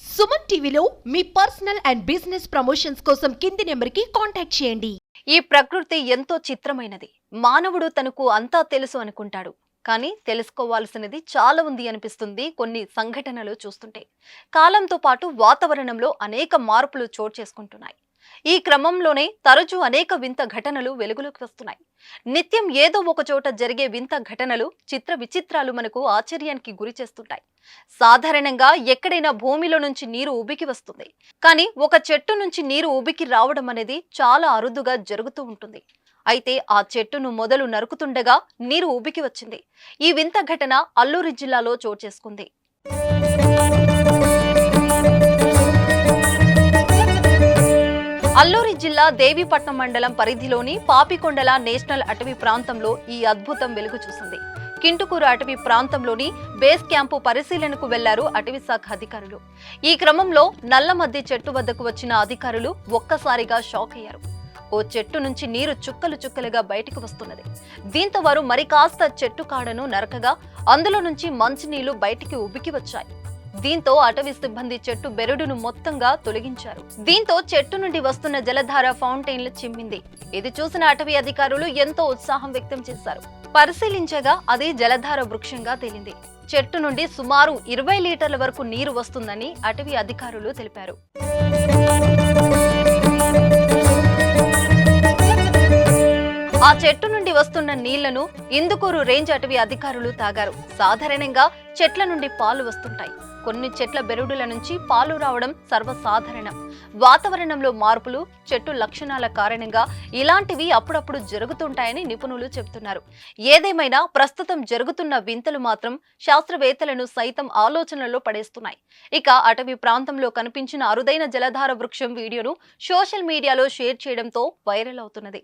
సుమన్ టీవీలో మీ personal and business promotions కోసం కింది నెంబర్కి కాంటాక్ట్ చేయండి. ఈ ప్రకృతి ఎంతో చిత్రమైనది. మానవుడు తనకు అంతా తెలుసు అనుకుంటాడు. కానీ తెలుసుకోవాల్సినది చాలా ఉంది అనిపిస్తుంది కొన్ని సంఘటనలు చూస్తుంటే. కాలంతో పాటు వాతావరణంలో అనేక మార్పులు చోటు చేసుకుంటున్నాయి. ఈ క్రమంలోనే తరచూ అనేక వింత ఘటనలు వెలుగులోకి వస్తున్నాయి. నిత్యం ఏదో ఒక చోట జరిగే వింత ఘటనలు చిత్ర విచిత్రాలు మనకు ఆశ్చర్యానికి గురి చేస్తుంటాయి. సాధారణంగా ఎక్కడైనా భూమిలో నుంచి నీరు ఉబికి వస్తుంది. కానీ ఒక చెట్టు నుంచి నీరు ఉబికి రావడం అనేది చాలా అరుదుగా జరుగుతూ ఉంటుంది. అయితే ఆ చెట్టును మొదలు నరుకుతుండగా నీరు ఉబికి వచ్చింది. ఈ వింత ఘటన అల్లూరి జిల్లాలో చోటు చేసుకుంది. అల్లూరి జిల్లా దేవీపట్నం మండలం పరిధిలోని పాపికొండల నేషనల్ అటవీ ప్రాంతంలో ఈ అద్భుతం వెలుగు చూసింది. కింటుకూరు అటవీ ప్రాంతంలోని బేస్ క్యాంపు పరిశీలనకు వెళ్ళారు అటవీ శాఖ అధికారులు. ఈ క్రమంలో నల్లమద్ది చెట్టు వద్దకు వచ్చిన అధికారులు ఒక్కసారిగా షాక్ అయ్యారు. ఓ చెట్టు నుంచి నీరు చుక్కలు చుక్కలుగా బయటకు వస్తున్నది. దీంతో వారు మరి కాస్త చెట్టు కాడను నరకగా అందులో నుంచి మంచినీళ్ళు బయటికి ఉబికి వచ్చాయి. దీంతో అటవీ సిబ్బంది చెట్టు బెరడును మొత్తంగా తొలగించారు. దీంతో చెట్టు నుండి వస్తున్న జలధార ఫౌంటైన్లు చిమ్మింది. ఇది చూసిన అటవీ అధికారులు ఎంతో ఉత్సాహం వ్యక్తం చేశారు. పరిశీలించగా అది జలధార వృక్షంగా తేలింది. చెట్టు నుండి సుమారు ఇరవై లీటర్ల వరకు నీరు వస్తుందని అటవీ అధికారులు తెలిపారు. ఆ చెట్టు నుండి వస్తున్న నీళ్ళను ఇందుకూరు రేంజ్ అటవీ అధికారులు తాగారు. సాధారణంగా చెట్ల నుండి పాలు వస్తుంటాయి. కొన్ని చెట్ల బెరుడుల నుంచి పాలు రావడం సర్వసాధారణం. వాతావరణంలో మార్పులు చెట్టు లక్షణాల కారణంగా ఇలాంటివి అప్పుడప్పుడు జరుగుతుంటాయని నిపుణులు చెబుతున్నారు. ఏదేమైనా ప్రస్తుతం జరుగుతున్న వింతలు మాత్రం శాస్త్రవేత్తలను సైతం ఆలోచనలో పడేస్తున్నాయి. ఇక అటవీ ప్రాంతంలో కనిపించిన అరుదైన జలధార వృక్షం వీడియోను సోషల్ మీడియాలో షేర్ చేయడంతో వైరల్ అవుతున్నది.